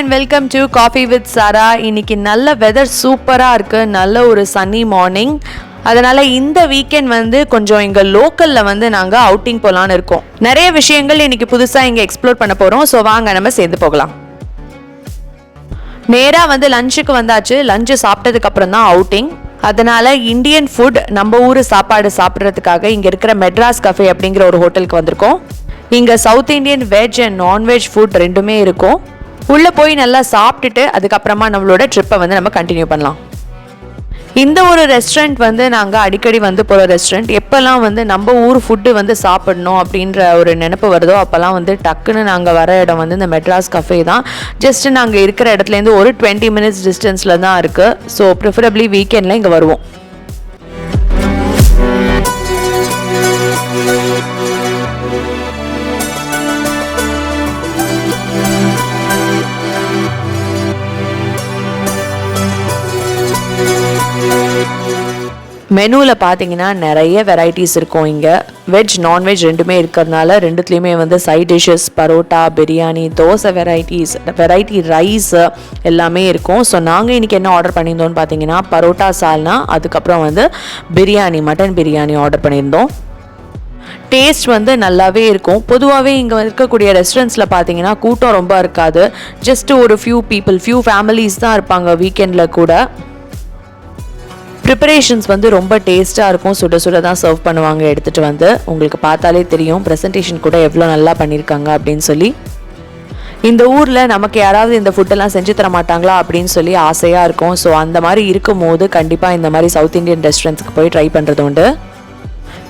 And welcome to coffee with Sara இன்னைக்கு நல்ல weather சூப்பராக இருக்குது நல்ல ஒரு சன்னி மார்னிங் அதனால் இந்த வீக்கெண்ட் வந்து கொஞ்சம் எங்கள் லோக்கலில் வந்து நாங்கள் அவுட்டிங் போகலான்னு இருக்கோம். நிறைய விஷயங்கள் இன்னைக்கு புதுசாக இங்கே எக்ஸ்ப்ளோர் பண்ண போகிறோம் ஸோ வாங்க நம்ம சேர்ந்து போகலாம். நேராக வந்து லஞ்சுக்கு வந்தாச்சு. லஞ்சு சாப்பிட்டதுக்கு அப்புறம் தான் அவுட்டிங் அதனால இந்தியன் ஃபுட் நம்ம ஊர் சாப்பாடு சாப்பிட்றதுக்காக இங்கே இருக்கிற மெட்ராஸ் கஃபே அப்படிங்கிற ஒரு ஹோட்டலுக்கு வந்திருக்கோம். இங்கே south Indian veg and non veg food ரெண்டுமே இருக்கும். உள்ளே போய் நல்லா சாப்பிட்டுட்டு அதுக்கப்புறமா நம்மளோட ட்ரிப்பை வந்து நம்ம கண்டினியூ பண்ணலாம். இந்த ஒரு ரெஸ்டாரண்ட் வந்து நாங்கள் அடிக்கடி வந்து போகிற ரெஸ்டாரண்ட் எப்போல்லாம் வந்து நம்ம ஊர் ஃபுட்டு வந்து சாப்பிடணும் அப்படின்ற ஒரு நினப்பு வருதோ அப்போல்லாம் வந்து டக்குன்னு நாங்கள் வர இடம் வந்து இந்த மெட்ராஸ் கஃபே தான். ஜஸ்ட் நாங்கள் இருக்கிற இடத்துலேருந்து ஒரு டுவெண்ட்டி மினிட்ஸ் டிஸ்டன்ஸில் தான் இருக்குது ஸோ ப்ரிஃபரபிளி வீக்கெண்டில் இங்கே வருவோம். மெனுவில் பார்த்தீங்கன்னா நிறைய வெரைட்டிஸ் இருக்கும். இங்கே வெஜ் நான்வெஜ் ரெண்டுமே இருக்கிறதுனால ரெண்டுத்துலேயுமே வந்து side dishes parotta biryani dosai varieties variety rice எல்லாமே இருக்கும். ஸோ நாங்கள் இன்றைக்கி என்ன ஆர்டர் பண்ணியிருந்தோம்னு பார்த்தீங்கன்னா பரோட்டா சால்னா அதுக்கப்புறம் வந்து பிரியாணி மட்டன் பிரியாணி ஆர்டர் பண்ணியிருந்தோம். டேஸ்ட் வந்து நல்லாவே இருக்கும். பொதுவாகவே இங்கே இருக்கக்கூடிய ரெஸ்டாரண்ட்ஸில் பார்த்தீங்கன்னா கூட்டம் ரொம்ப இருக்காது. ஜஸ்ட் ஒரு ஃபியூ பீப்புள் ஃபியூ ஃபேமிலிஸ் தான் இருப்பாங்க வீக்கெண்டில் கூட. ப்ரிப்பரேஷன்ஸ் வந்து ரொம்ப டேஸ்ட்டாக இருக்கும். சுட சுட தான் சர்வ் பண்ணுவாங்க எடுத்துகிட்டு வந்து. உங்களுக்கு பார்த்தாலே தெரியும் ப்ரெசன்டேஷன் கூட எவ்வளோ நல்லா பண்ணியிருக்காங்க அப்படின்னு சொல்லி. இந்த ஊரில் நமக்கு யாராவது இந்த ஃபுட்டெல்லாம் செஞ்சு தர மாட்டாங்களா அப்படின்னு சொல்லி ஆசையாக இருக்கும். ஸோ அந்த மாதிரி இருக்கும் போது கண்டிப்பாக இந்த மாதிரி சவுத் இந்தியன் ரெஸ்டாரண்ட்ஸ்க்கு போய் ட்ரை பண்ணுறது உண்டு.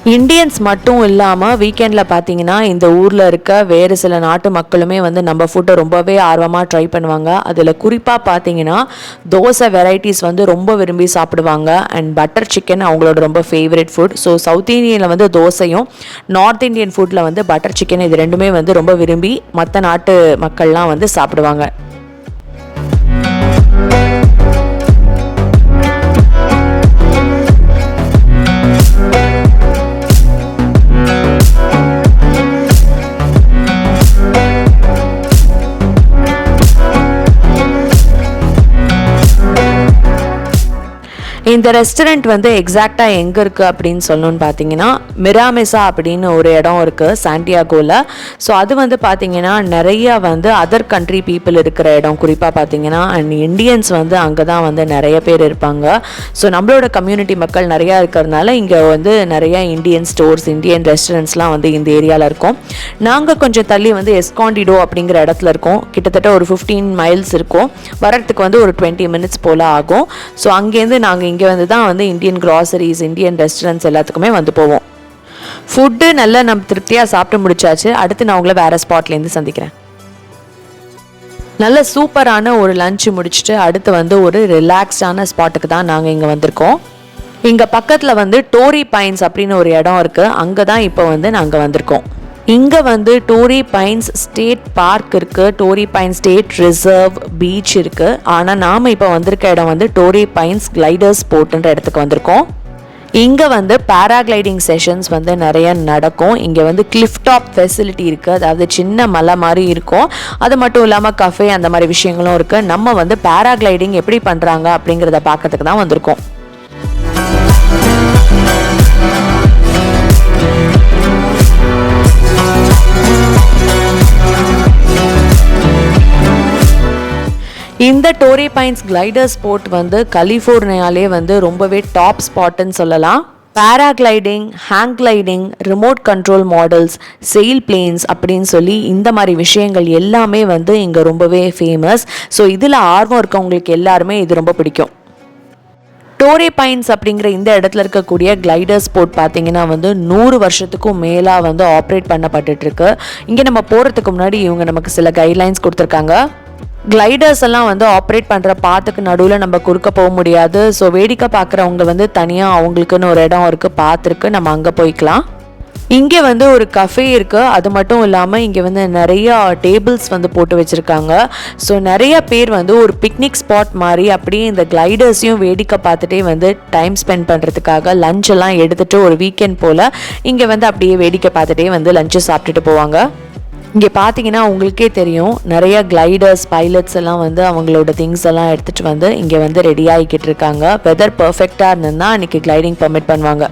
இந்தியன்ஸ் மட்டும் இல்லாமல் வீக்கெண்டில் பார்த்தீங்கன்னா இந்த ஊரில் இருக்க வேறு சில நாட்டு மக்களுமே வந்து நம்ம ஃபுட்டை ரொம்பவே ஆர்வமாக ட்ரை பண்ணுவாங்க. அதில் குறிப்பாக பார்த்தீங்கன்னா தோசை வெரைட்டிஸ் வந்து ரொம்ப விரும்பி சாப்பிடுவாங்க. அண்ட் பட்டர் சிக்கன் அவங்களோட ரொம்ப ஃபேவரட் ஃபுட் ஸோ சவுத் இந்தியனில் வந்து தோசையும் நார்த் இந்தியன் ஃபுட்டில் வந்து பட்டர் சிக்கன் இது ரெண்டுமே வந்து ரொம்ப விரும்பி மற்ற நாட்டு மக்கள்லாம் வந்து சாப்பிடுவாங்க. இந்த ரெஸ்டாரண்ட் வந்து எக்ஸாக்டாக எங்கே இருக்குது அப்படின்னு சொல்லணும்னு பார்த்தீங்கன்னா மிராமிசா அப்படின்னு ஒரு இடம் இருக்குது சாண்டியாகோவில் ஸோ அது வந்து பார்த்தீங்கன்னா நிறைய வந்து அதர் கண்ட்ரி பீப்புள் இருக்கிற இடம். குறிப்பாக பார்த்தீங்கன்னா அண்ட் இந்தியன்ஸ் வந்து அங்கே தான் வந்து நிறைய பேர் இருப்பாங்க. ஸோ நம்மளோட கம்யூனிட்டி மக்கள் நிறையா இருக்கிறதுனால இங்கே வந்து நிறைய இந்தியன் ஸ்டோர்ஸ் இந்தியன் ரெஸ்டாரண்ட்ஸ்லாம் வந்து இந்த ஏரியாவில் இருக்கும். நாங்கள் கொஞ்சம் தள்ளி வந்து எஸ்காண்டிடோ அப்படிங்கிற இடத்துல இருக்கோம். கிட்டத்தட்ட ஒரு ஃபிஃப்டீன் மைல்ஸ் இருக்கும். வரத்துக்கு வந்து ஒரு டுவெண்ட்டி மினிட்ஸ் போல் ஆகும். ஸோ அங்கேருந்து நாங்கள் இங்கே வந்து தான் வந்து இந்தியன் கிராசரிஸ் இந்தியன் ரெஸ்டாரண்ட்ஸ் எல்லாத்துக்குமே வந்து போவோம். ஃபுட்டு நல்லா நம்ம திருப்தியாக சாப்பிட்டு முடிச்சாச்சு. அடுத்து நான் உங்களை வேறு ஸ்பாட்லேருந்து சந்திக்கிறேன். நல்ல சூப்பரான ஒரு லஞ்ச் முடிச்சுட்டு அடுத்து வந்து ஒரு ரிலாக்ஸ்டான ஸ்பாட்டுக்கு தான் நாங்கள் இங்கே வந்திருக்கோம். இங்கே பக்கத்தில் வந்து டோரி பைன்ஸ் அப்படின்னு ஒரு இடம் இருக்குது அங்கே தான் இப்போ வந்து நாங்கள் வந்திருக்கோம். இங்கே வந்து டோரி பைன்ஸ் ஸ்டேட் பார்க் இருக்குது Torrey Pine State Reserve beach இருக்குது ஆனால் நாம் இப்போ வந்திருக்க இடம் வந்து டோரி பைன்ஸ் கிளைடர்ஸ் போர்ட்டுன்ற இடத்துக்கு வந்திருக்கோம். இங்கே வந்து பேராகிளைடிங் செஷன்ஸ் வந்து நிறைய நடக்கும். இங்கே வந்து கிளிஃப் டாப் ஃபெசிலிட்டி இருக்குது அதாவது சின்ன மலை மாதிரி இருக்கும். அது மட்டும் இல்லாமல் கஃபே அந்த மாதிரி விஷயங்களும் இருக்குது நம்ம வந்து பேராகிளைடிங் எப்படி பண்ணுறாங்க அப்படிங்கிறத பார்க்கறதுக்கு தான் வந்திருக்கோம். இந்த டோரி பைன்ஸ் கிளைடர் ஸ்போர்ட் வந்து கலிஃபோர்னியாலே வந்து ரொம்பவே டாப் ஸ்பாட்டுன்னு சொல்லலாம். Paragliding hang gliding remote control models sail planes அப்படின்னு சொல்லி இந்த மாதிரி விஷயங்கள் எல்லாமே வந்து இங்கே ரொம்பவே ஃபேமஸ் ஸோ இதில் ஆர்வம் இருக்கவங்களுக்கு எல்லாருமே இது ரொம்ப பிடிக்கும். டோரே பைன்ஸ் அப்படிங்கிற இந்த இடத்துல இருக்கக்கூடிய கிளைடர் ஸ்போர்ட் பார்த்தீங்கன்னா வந்து நூறு வருஷத்துக்கும் மேலாக வந்து ஆப்ரேட் பண்ணப்பட்டுருக்கு இங்கே நம்ம போகிறதுக்கு முன்னாடி இவங்க நமக்கு சில கைட்லைன்ஸ் கொடுத்துருக்காங்க. கிளைடர்ஸ் எல்லாம் வந்து ஆப்ரேட் பண்ணுற பாத்துக்கு நடுவில் நம்ம குறுக்க போக முடியாது. ஸோ வேடிக்கை பார்க்குறவங்க வந்து தனியாக அவங்களுக்குன்னு ஒரு இடம் இருக்குது பார்த்துருக்கு நம்ம அங்கே போய்க்கலாம். இங்கே வந்து ஒரு கஃபே இருக்குது அது மட்டும் இல்லாமல் இங்கே வந்து நிறையா டேபிள்ஸ் வந்து போட்டு வச்சுருக்காங்க. ஸோ நிறைய பேர் வந்து ஒரு பிக்னிக் ஸ்பாட் மாதிரி அப்படியே இந்த கிளைடர்ஸையும் வேடிக்கை பார்த்துட்டே வந்து டைம் ஸ்பெண்ட் பண்ணுறதுக்காக லஞ்ச் எல்லாம் எடுத்துகிட்டு ஒரு வீக்கெண்ட் போல் இங்கே வந்து அப்படியே வேடிக்கை பார்த்துட்டே வந்து லஞ்சு சாப்பிட்டுட்டு போவாங்க. இங்கே பார்த்தீங்கன்னா உங்களுக்கே தெரியும். நிறைய கிளைடர்ஸ் பைலட்ஸ் எல்லாம் வந்து அவங்களோட திங்ஸ் எல்லாம் எடுத்துகிட்டு வந்து இங்கே வந்து ரெடி ஆகிக்கிட்டு இருக்காங்க. வெதர் பர்ஃபெக்டாக இருந்ததுன்னா அன்றைக்கி கிளைடிங் பர்மிட் பண்ணுவாங்க.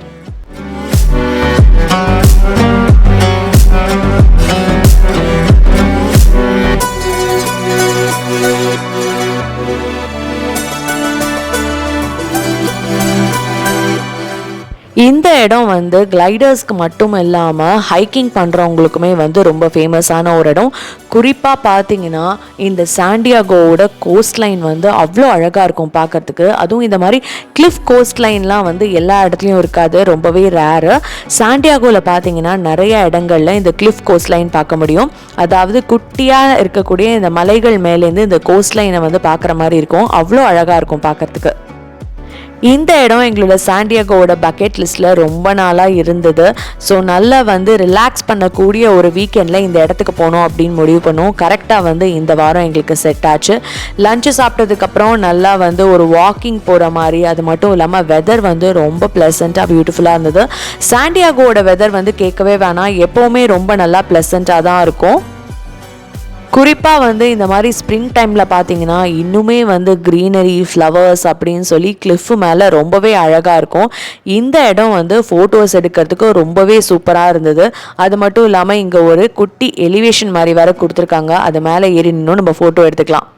இந்த இடம் வந்து கிளைடர்ஸ்க்கு மட்டும் இல்லாமல் ஹைக்கிங் பண்ணுறவங்களுக்குமே வந்து ரொம்ப ஃபேமஸான ஒரு இடம். குறிப்பாக பார்த்தீங்கன்னா இந்த சாண்டியாகோவோட கோஸ்ட் லைன் வந்து அவ்வளோ அழகாக இருக்கும் பார்க்கறதுக்கு அதுவும் இந்த மாதிரி கிளிஃப் கோஸ்ட் லைன்லாம் வந்து எல்லா இடத்துலையும் இருக்காது ரொம்பவே ரேரு சாண்டியாகோவில் பார்த்தீங்கன்னா நிறைய இடங்கள்ல இந்த கிளிஃப் கோஸ்ட் லைன் பார்க்க முடியும். அதாவது குட்டியாக இருக்கக்கூடிய இந்த மலைகள் மேலேருந்து இந்த கோஸ்ட் லைனை வந்து பார்க்குற மாதிரி இருக்கும். அவ்வளோ அழகாக இருக்கும் பார்க்கறதுக்கு இந்த இடம் எங்களோட சாண்டியாகோவோட பக்கெட் லிஸ்ட்டில் ரொம்ப நாளாக இருந்தது. ஸோ நல்லா வந்து ரிலாக்ஸ் பண்ணக்கூடிய ஒரு வீக்கெண்டில் இந்த இடத்துக்கு போகணும் அப்படின்னு முடிவு பண்ணோம். கரெக்டாக வந்து இந்த வாரம் எங்களுக்கு செட் ஆச்சு. லஞ்சு சாப்பிட்டதுக்கப்புறம் நல்லா வந்து ஒரு வாக்கிங் போகிற மாதிரி அது மட்டும் இல்லாமல் வெதர் வந்து ரொம்ப ப்ளசண்ட்டாக பியூட்டிஃபுல்லாக இருந்தது. சாண்டியாகோவோட வெதர் வந்து கேட்கவே வேணாம். எப்போவுமே ரொம்ப நல்லா ப்ளசண்ட்டாக தான் இருக்கும். குறிப்பாக வந்து இந்த மாதிரி ஸ்ப்ரிங் டைமில் பார்த்தீங்கன்னா இன்னுமே வந்து க்ரீனரி ஃப்ளவர்ஸ் அப்படின்னு சொல்லி கிளிஃப் மேலே ரொம்பவே அழகாக இருக்கும். இந்த இடம் வந்து ஃபோட்டோஸ் எடுக்கிறதுக்கு ரொம்பவே சூப்பராக இருந்தது. அது மட்டும் இல்லாமல் இங்கே ஒரு குட்டி எலிவேஷன் மாதிரி வேறு கொடுத்துருக்காங்க. அது மேலே ஏறி நின்னும் நம்ம ஃபோட்டோ எடுத்துக்கலாம்.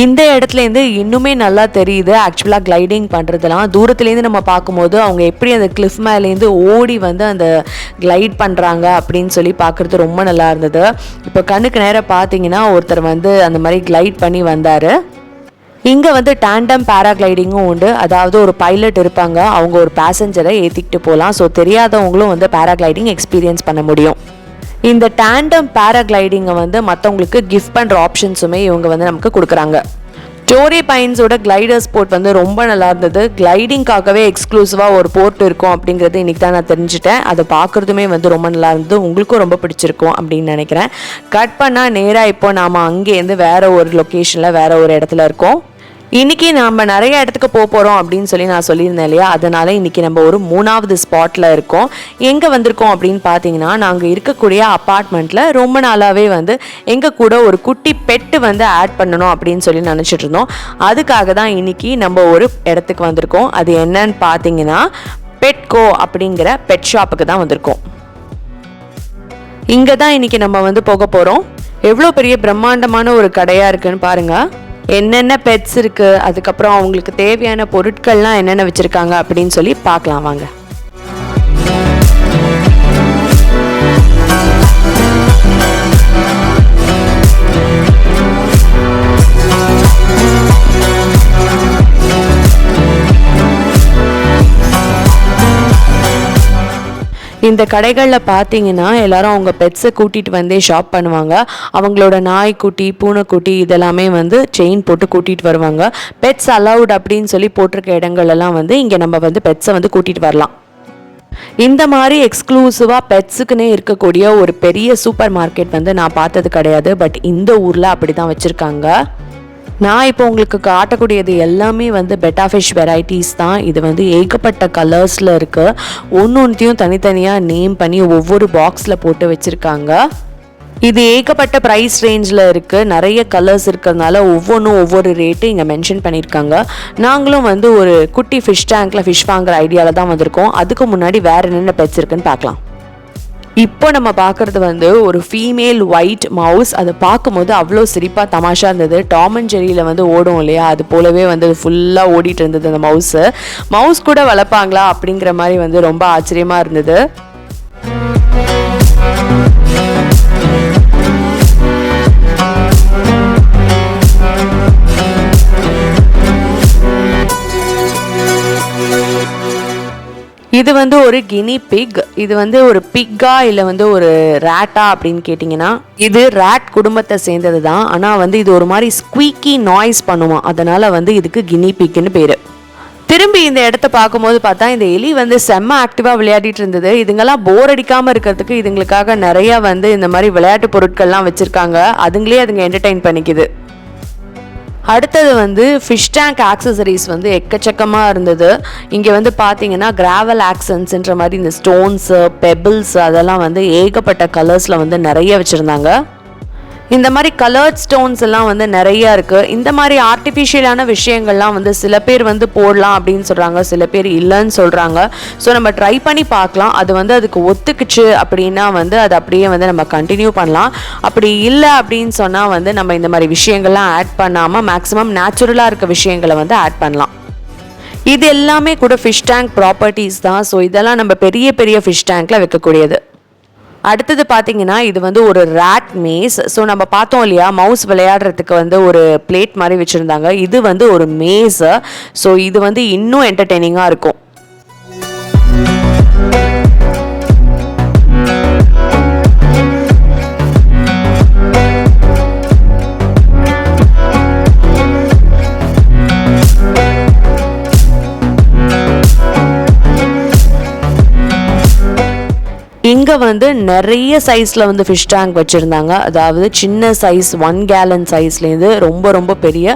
இந்த இடத்துலேருந்து இன்னுமே நல்லா தெரியுது. ஆக்சுவலாக கிளைடிங் பண்ணுறதுலாம் தூரத்துலேருந்து நம்ம பார்க்கும்போது அவங்க எப்படி அந்த கிளிஃப் மேலேருந்து ஓடி வந்து அந்த கிளைட் பண்ணுறாங்க அப்படின்னு சொல்லி பார்க்குறது ரொம்ப நல்லா இருந்தது. இப்போ கண்ணுக்கு நேரம் பார்த்தீங்கன்னா ஒருத்தர் வந்து அந்த மாதிரி கிளைட் பண்ணி வந்தார். இங்கே வந்து டேண்டம் பேராகிளைடிங்கும் உண்டு. அதாவது ஒரு பைலட் இருப்பாங்க. அவங்க ஒரு பேசஞ்சரை ஏற்றிக்கிட்டு போகலாம். ஸோ தெரியாதவங்களும் வந்து பேராகிளைடிங் எக்ஸ்பீரியன்ஸ் பண்ண முடியும். இந்த டேண்டம் பேராகிளைடிங்கை வந்து மற்றவங்களுக்கு கிஃப்ட் பண்ணுற ஆப்ஷன்ஸுமே இவங்க வந்து நமக்கு கொடுக்குறாங்க. டோரி பைன்ஸோட கிளைடர் ஸ்போர்ட் வந்து ரொம்ப நல்லா இருந்தது. கிளைடிங்காகவே எக்ஸ்க்ளூசிவாக ஒரு போர்ட் இருக்கும் அப்படிங்கிறது இன்றைக்கி தான் நான் தெரிஞ்சுட்டேன். அதை பார்க்குறதுமே வந்து ரொம்ப நல்லா இருந்தது. உங்களுக்கும் ரொம்ப பிடிச்சிருக்கும் அப்படின்னு நினைக்கிறேன். கட் பண்ணால் நேராக இப்போ நாம் அங்கேருந்து வேறு ஒரு லொக்கேஷனில் வேறு ஒரு இடத்துல இருக்கோம். இன்னைக்கு நம்ம நிறைய இடத்துக்கு போக போகிறோம் அப்படின்னு சொல்லி நான் சொல்லியிருந்தேன் இல்லையா? அதனால இன்னைக்கு நம்ம ஒரு மூணாவது ஸ்பாட்டில் இருக்கோம். எங்கே வந்திருக்கோம் அப்படின்னு பார்த்தீங்கன்னா நாங்கள் இருக்கக்கூடிய அப்பார்ட்மெண்ட்டில் ரொம்ப நாளாகவே வந்து எங்கள் கூட ஒரு குட்டி பெட்டு வந்து ஆட் பண்ணணும் அப்படின்னு சொல்லி நினச்சிட்டு இருந்தோம். அதுக்காக தான் இன்னைக்கு நம்ம ஒரு இடத்துக்கு வந்திருக்கோம். அது என்னன்னு பார்த்தீங்கன்னா பெட்கோ அப்படிங்கிற பெட் ஷாப்புக்கு தான் வந்திருக்கோம். இங்கே தான் இன்னைக்கு நம்ம வந்து போக போகிறோம் எவ்வளோ பெரிய பிரம்மாண்டமான ஒரு கடையாக இருக்குன்னு பாருங்கள் என்னென்ன பெட்ஸ் இருக்குது அதுக்கப்புறம் அவங்களுக்கு தேவையான பொருட்கள்லாம் என்னென்ன வச்சுருக்காங்க அப்படின்னு சொல்லி பார்க்கலாம் வாங்க. இந்த கடைகளில் பார்த்தீங்கன்னா எல்லாரும் அவங்க பெட்ஸை கூட்டிகிட்டு வந்தே ஷாப் பண்ணுவாங்க. அவங்களோட நாய்க்குட்டி பூனைக்குட்டி இதெல்லாமே வந்து செயின் போட்டு கூட்டிகிட்டு வருவாங்க. பெட்ஸ் அலவுட் அப்படின்னு சொல்லி போட்டிருக்க இடங்கள்லாம் வந்து இங்கே நம்ம வந்து பெட்ஸை வந்து கூட்டிகிட்டு வரலாம். இந்த மாதிரி எக்ஸ்க்ளூசிவாக பெட்ஸுக்குன்னே இருக்கக்கூடிய ஒரு பெரிய சூப்பர் மார்க்கெட் வந்து நான் பார்த்தது கிடையாது. பட் இந்த ஊரில் அப்படி தான் வச்சுருக்காங்க. நான் இப்போ உங்களுக்கு காட்டக்கூடியது எல்லாமே வந்து பெட்டாஃபிஷ் வெரைட்டிஸ் தான். இது வந்து ஏகப்பட்ட கலர்ஸில் இருக்குது ஒன்று ஒன்றையும் தனித்தனியாக நேம் பண்ணி ஒவ்வொரு பாக்ஸில் போட்டு வச்சுருக்காங்க. இது ஏகப்பட்ட ப்ரைஸ் ரேஞ்சில் இருக்குது நிறைய கலர்ஸ் இருக்கிறதுனால ஒவ்வொன்றும் ஒவ்வொரு ரேட்டு இங்கே மென்ஷன் பண்ணியிருக்காங்க நாங்களும் வந்து ஒரு குட்டி ஃபிஷ் டேங்க்கில் ஃபிஷ் வாங்குற ஐடியாவில் தான் வந்திருக்கோம். அதுக்கு முன்னாடி வேறு என்னென்ன பெட்ஸ் இருக்குன்னு பார்க்கலாம். இப்போ நம்ம பார்க்குறது வந்து ஒரு ஃபீமேல் ஒயிட் மவுஸ் அதை பார்க்கும்போது அவ்வளோ சிரிப்பாக தமாஷாக இருந்தது. டாம் அண்ட் ஜெரியில் வந்து ஓடும் இல்லையா? அது போலவே வந்து ஃபுல்லாக ஓடிட்டு இருந்தது அந்த மவுஸு மவுஸ் கூட வளர்ப்பாங்களா அப்படிங்கிற மாதிரி வந்து ரொம்ப ஆச்சரியமாக இருந்தது. இது வந்து ஒரு கினி பிக் இது வந்து ஒரு பிக்கா இல்லை வந்து ஒரு ரேட்டா அப்படின்னு கேட்டிங்கன்னா இது ரேட் குடும்பத்தை சேர்ந்தது தான் ஆனால் வந்து இது ஒரு மாதிரி ஸ்குவீக்கி நாய்ஸ் பண்ணுவான் அதனால் வந்து இதுக்கு கினி பிக்னு பேர். திரும்பி இந்த இடத்த பார்க்கும்போது பார்த்தா இந்த எலி வந்து செம்ம ஆக்டிவாக விளையாடிட்டு இருந்தது. இதுங்கெல்லாம் போர் அடிக்காமல் இருக்கிறதுக்கு இதுங்களுக்காக நிறையா வந்து இந்த மாதிரி விளையாட்டு பொருட்கள்லாம் வச்சுருக்காங்க. அதுங்களே அதுங்க என்டர்டெயின் பண்ணிக்குது. அடுத்தது வந்து ஃபிஷ் டேங்க் ஆக்சசரிஸ் வந்து எக்கச்சக்கமாக இருந்தது. இங்கே வந்து பார்த்தீங்கன்னா கிராவல் ஆக்சன்ஸ்ன்ற மாதிரி இந்த ஸ்டோன்ஸு பெபிள்ஸ் அதெல்லாம் வந்து ஏகப்பட்ட கலர்ஸில் வந்து நிறைய வச்சுருந்தாங்க. இந்த மாதிரி கலர்ட் ஸ்டோன்ஸ் எல்லாம் வந்து நிறைய இருக்குது இந்த மாதிரி ஆர்டிஃபிஷியலான விஷயங்கள்லாம் வந்து சில பேர் வந்து போடலாம் அப்படின்னு சொல்கிறாங்க சில பேர் இல்லைன்னு சொல்கிறாங்க ஸோ நம்ம ட்ரை பண்ணி பார்க்கலாம். அது வந்து அதுக்கு ஒத்துக்குச்சு அப்படின்னா வந்து அது அப்படியே வந்து நம்ம கண்டினியூ பண்ணலாம். அப்படி இல்லை அப்படின்னு சொன்னால் வந்து நம்ம இந்த மாதிரி விஷயங்கள்லாம் ஆட் பண்ணாமல் மேக்ஸிமம் நேச்சுரலாக இருக்க விஷயங்களை வந்து ஆட் பண்ணலாம். இது எல்லாமே கூட ஃபிஷ் டேங்க் ப்ராப்பர்ட்டிஸ் தான். ஸோ இதெல்லாம் நம்ம பெரிய பெரிய ஃபிஷ் டேங்க்கில் வைக்கக்கூடியது. அடுத்தது பார்த்தீங்கன்னா இது வந்து ஒரு ரேட் மேஸ் ஸோ நம்ம பார்த்தோம் இல்லையா மவுஸ் விளையாடுறதுக்கு வந்து ஒரு பிளேட் மாதிரி வச்சுருந்தாங்க. இது வந்து ஒரு மேஸு ஸோ இது வந்து இன்னும் என்டர்டெய்னிங்காக இருக்கும். இங்கே வந்து நிறைய சைஸில் வந்து ஃபிஷ் டேங்க் வச்சுருந்தாங்க. அதாவது சின்ன சைஸ் ஒன் கேலன் சைஸ்லேருந்து ரொம்ப ரொம்ப பெரிய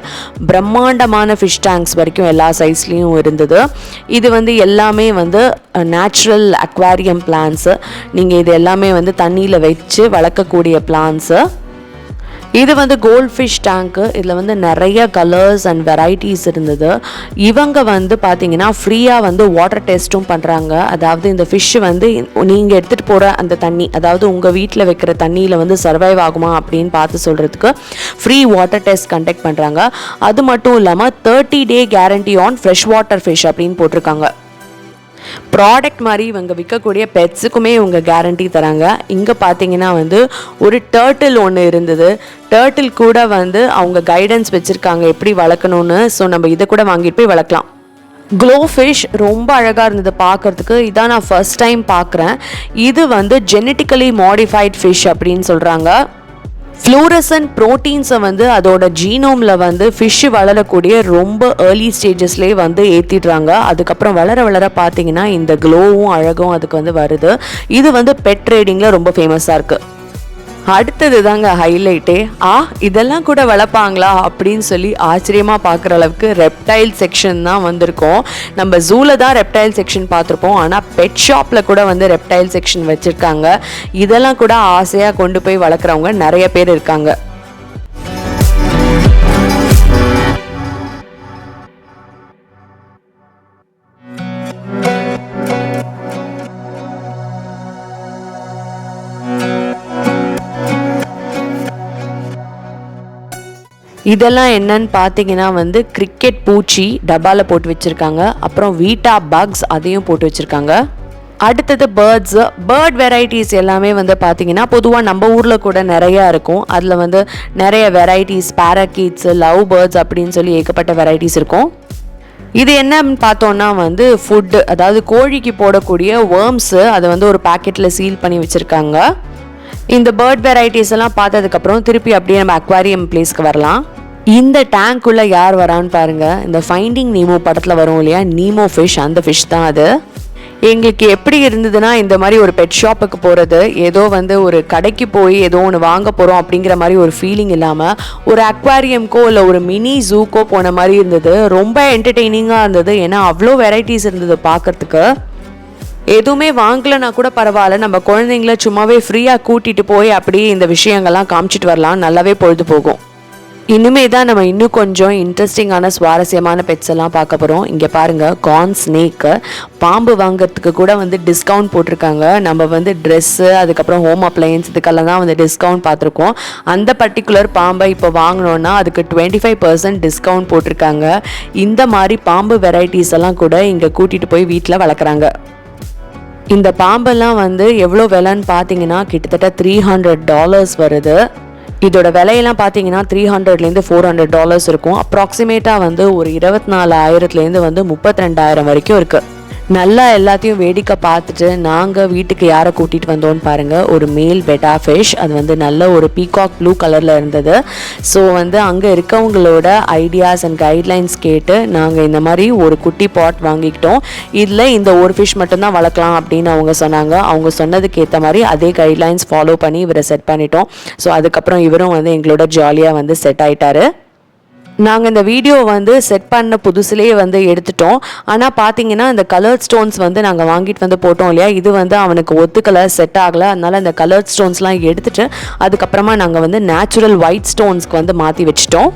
பிரம்மாண்டமான ஃபிஷ் டேங்க்ஸ் வரைக்கும் எல்லா சைஸ்லேயும் இருந்தது. இது வந்து எல்லாமே வந்து நேச்சுரல் அக்வாரியம் பிளான்ஸு நீங்கள் இது எல்லாமே வந்து தண்ணியில் வச்சு வளர்க்கக்கூடிய பிளான்ஸு இது வந்து கோல்ட் ஃபிஷ் டேங்க்கு இதில் வந்து நிறைய கலர்ஸ் அண்ட் வெரைட்டிஸ் இருந்தது. இவங்க வந்து பார்த்தீங்கன்னா ஃப்ரீயாக வந்து வாட்டர் டெஸ்ட்டும் பண்ணுறாங்க அதாவது இந்த ஃபிஷ் வந்து நீங்கள் எடுத்துகிட்டு போகிற அந்த தண்ணி அதாவது உங்கள் வீட்டில் வைக்கிற தண்ணியில் வந்து சர்வைவ் ஆகுமா அப்படின்னு பார்த்து சொல்கிறதுக்கு ஃப்ரீ வாட்டர் டெஸ்ட் கண்டக்ட் பண்ணுறாங்க அது மட்டும் இல்லாமல் thirty day guarantee on fresh water fish அப்படின்னு போட்டிருக்காங்க. ப்ராடக்ட் மாதிரி இவங்க விற்கக்கூடிய பெட்ஸுக்குமே இவங்க கேரண்டி தராங்க. இங்கே பார்த்தீங்கன்னா வந்து ஒரு டேர்ட்டில் ஒன்று இருந்தது. டேர்ட்டில் கூட வந்து அவங்க கைடன்ஸ் வச்சுருக்காங்க எப்படி வளர்க்கணும்னு. ஸோ நம்ம இதை கூட வாங்கிட்டு போய் வளர்க்கலாம். க்ளோ ஃபிஷ் ரொம்ப அழகாக இருந்தது பார்க்குறதுக்கு இதான் நான் ஃபர்ஸ்ட் டைம் பார்க்குறேன் இது வந்து ஜெனட்டிக்கலி மாடிஃபைட் ஃபிஷ் அப்படின்னு சொல்கிறாங்க ஃப்ளூரசன் ப்ரோட்டீன்ஸை வந்து அதோட ஜீனோமில் வந்து ஃபிஷ்ஷு வளரக்கூடிய ரொம்ப ஏர்லி ஸ்டேஜஸ்லேயே வந்து ஏற்றிடுறாங்க அதுக்கப்புறம் வளர வளர பார்த்தீங்கன்னா இந்த க்ளோவும் அழகும் அதுக்கு வந்து வருது. இது வந்து பெட் ட்ரேடிங்கில் ரொம்ப ஃபேமஸாக இருக்குது அடுத்தது தாங்க ஹைலைட்டே ஆ இதெல்லாம் கூட வளர்ப்பாங்களா? அப்படின்னு சொல்லி ஆச்சரியமாக பார்க்குற அளவுக்கு ரெப்டைல் செக்ஷன் தான் வந்திருக்கோம். நம்ம ஜூவில் தான் ரெப்டைல் செக்ஷன் பார்த்துருப்போம். ஆனால் பெட் ஷாப்பில் கூட வந்து ரெப்டைல் செக்ஷன் வச்சுருக்காங்க. இதெல்லாம் கூட ஆசையாக கொண்டு போய் வளர்க்குறவங்க நிறைய பேர் இருக்காங்க. இதெல்லாம் என்னன்னு பார்த்தீங்கன்னா வந்து கிரிக்கெட் பூச்சி டப்பாவில் போட்டு வச்சுருக்காங்க. அப்புறம் வீட்டா பக்ஸ் அதையும் போட்டு வச்சுருக்காங்க. அடுத்தது பேர்ட்ஸு பேர்ட் வெரைட்டிஸ் எல்லாமே வந்து பார்த்தீங்கன்னா பொதுவாக நம்ம ஊரில் கூட நிறையா இருக்கும். அதில் வந்து நிறைய வெரைட்டிஸ் பேராகீட்ஸு லவ் பேர்ட்ஸ் அப்படின்னு சொல்லி ஏகப்பட்ட வெரைட்டிஸ் இருக்கும். இது என்னன்னு பார்த்தோன்னா வந்து ஃபுட்டு அதாவது கோழிக்கு போடக்கூடிய வேர்ம்ஸு அதை வந்து ஒரு பாக்கெட்டில் சீல் பண்ணி வச்சுருக்காங்க. இந்த பேர்ட் வெரைட்டிஸ் எல்லாம் பார்த்ததுக்கப்புறம் திருப்பி அப்படியே நம்ம அக்வாரியம் பிளேஸ்க்கு வரலாம். இந்த டேங்க்குள்ளே யார் வரான்னு பாருங்க. இந்த ஃபைண்டிங் நீமோ படத்தில் வரும் இல்லையா? நீமோ ஃபிஷ் அந்த ஃபிஷ் தான் அது. எங்களுக்கு எப்படி இருந்ததுன்னா இந்த மாதிரி ஒரு பெட் ஷாப்புக்கு போகிறது ஏதோ வந்து ஒரு கடைக்கு போய் ஏதோ ஒன்று வாங்க போகிறோம் அப்படிங்கிற மாதிரி ஒரு ஃபீலிங் இல்லாமல் ஒரு அக்வாரியம்க்கோ இல்லை ஒரு மினி ஜூக்கோ போன மாதிரி இருந்தது. ரொம்ப என்டர்டெய்னிங்காக இருந்தது. ஏன்னா அவ்வளோ வெரைட்டிஸ் இருந்தது பார்க்கறதுக்கு எதுவுமே வாங்கலைன்னா கூட பரவாயில்ல. நம்ம குழந்தைங்கள சும்மாவே ஃப்ரீயாக கூட்டிகிட்டு போய் அப்படியே இந்த விஷயங்கள்லாம் காமிச்சிட்டு வரலாம். நல்லாவே பொழுது போகும் இனிமே தான் நம்ம இன்னும் கொஞ்சம் இன்ட்ரெஸ்டிங்கான சுவாரஸ்யமான பெட்ஸ் எல்லாம் பார்க்க போகிறோம் இங்கே பாருங்கள் கார்ன் ஸ்னேக்கு பாம்பு வாங்குறதுக்கு கூட வந்து டிஸ்கவுண்ட் போட்டிருக்காங்க. நம்ம வந்து ட்ரெஸ்ஸு அதுக்கப்புறம் ஹோம் அப்ளையன்ஸ் இதுக்கெல்லாம் தான் வந்து டிஸ்கவுண்ட் பார்த்துருக்கோம். அந்த பர்டிகுலர் பாம்பை இப்போ வாங்கினோன்னா அதுக்கு டுவெண்ட்டி ஃபைவ் பர்சன்ட் டிஸ்கவுண்ட் போட்டிருக்காங்க. இந்த மாதிரி பாம்பு வெரைட்டிஸ் எல்லாம் கூட இங்கே கூட்டிகிட்டு போய் வீட்டில் வளர்க்குறாங்க. இந்த பாம்பெல்லாம் வந்து எவ்வளோ விலைன்னு பார்த்தீங்கன்னா கிட்டத்தட்ட த்ரீ ஹண்ட்ரட் டாலர்ஸ் வருது. இதோட விலையெல்லாம் பார்த்தீங்கன்னா த்ரீ ஹண்ட்ரட்லேருந்து ஃபோர் ஹண்ட்ரட் டாலர்ஸ் இருக்கும். அப்ராக்சிமேட்டாக வந்து ஒரு இருபத்தி நாலு ஆயிரத்துலேருந்து வந்து முப்பத்தி ரெண்டாயிரம் வரைக்கும் இருக்குது நல்லா எல்லாத்தையும் வேடிக்கை பார்த்துட்டு நாங்கள் வீட்டுக்கு யாரை கூட்டிகிட்டு வந்தோம்னு பாருங்கள் ஒரு மேல் பெட்டா ஃபிஷ் அது வந்து நல்ல ஒரு பீகாக் ப்ளூ கலரில் இருந்தது. ஸோ வந்து அங்கே இருக்கவங்களோட ஐடியாஸ் அண்ட் கைட்லைன்ஸ் கேட்டு நாங்கள் இந்த மாதிரி ஒரு குட்டி பாட் வாங்கிக்கிட்டோம். இதில் இந்த ஒரு ஃபிஷ் மட்டும்தான் வளர்க்கலாம் அப்படின்னு அவங்க சொன்னாங்க. அவங்க சொன்னதுக்கு ஏற்ற மாதிரி அதே கைட்லைன்ஸ் ஃபாலோ பண்ணி இவரை செட் பண்ணிட்டோம். ஸோ அதுக்கப்புறம் இவரும் வந்து எங்களோட ஜாலியாக வந்து செட் ஆயிட்டாரு. நாங்கள் இந்த வீடியோ வந்து செட் பண்ண புதுசுலேயே வந்து எடுத்துட்டோம். ஆனால் பார்த்தீங்கன்னா இந்த கலர் ஸ்டோன்ஸ் வந்து நாங்கள் வாங்கிட்டு வந்து போட்டோம் இல்லையா? இது வந்து அவனுக்கு ஒத்துக்கலை செட் ஆகலை. அதனால் இந்த கலர் ஸ்டோன்ஸ்லாம் எடுத்துட்டு அதுக்கப்புறமா நாங்கள் வந்து நேச்சுரல் ஒயிட் ஸ்டோன்ஸ்க்கு வந்து மாற்றி வச்சிட்டோம்.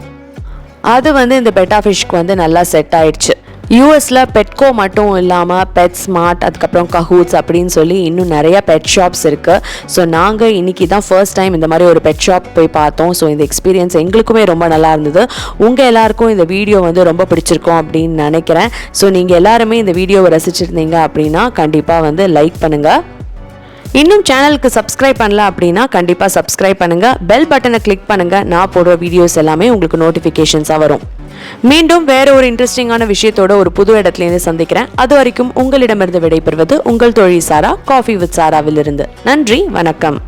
அது வந்து இந்த பெட்டா ஃபிஷ்க்கு வந்து நல்லா செட் ஆயிடுச்சு. யூஎஸில் பெட்கோ மட்டும் இல்லாமல் பெட் ஸ்மார்ட் அதுக்கப்புறம் கஹூட்ஸ் அப்படின்னு சொல்லி இன்னும் நிறைய பெட் ஷாப்ஸ் இருக்குது ஸோ நாங்கள் இன்றைக்கி தான் ஃபர்ஸ்ட் டைம் இந்த மாதிரி ஒரு பெட் ஷாப் போய் பார்த்தோம். ஸோ இந்த எக்ஸ்பீரியன்ஸ் எங்களுக்குமே ரொம்ப நல்லா இருந்தது. உங்கள் எல்லாருக்கும் இந்த வீடியோ வந்து ரொம்ப பிடிச்சிருக்கும் அப்படின்னு நினைக்கிறேன். ஸோ நீங்கள் எல்லாருமே இந்த வீடியோவை ரசிச்சிருந்தீங்க அப்படின்னா கண்டிப்பாக வந்து லைக் பண்ணுங்கள் இன்னும் சேனலுக்கு சப்ஸ்கிரைப் பண்ணல அப்படின்னா கண்டிப்பாக சப்ஸ்கிரைப் பண்ணுங்கள் பெல் பட்டனை கிளிக் பண்ணுங்கள் நான் போடுற வீடியோஸ் எல்லாமே உங்களுக்கு நோட்டிஃபிகேஷன்ஸாக வரும். மீண்டும் வேற ஒரு இன்ட்ரெஸ்டிங்கான விஷயத்தோட ஒரு புது இடத்துலேருந்து சந்திக்கிறேன். அது வரைக்கும் உங்களிடமிருந்து விடைபெறுவது உங்கள் தொழில் சாரா காஃபி வித் சாராவிலிருந்து. நன்றி வணக்கம்.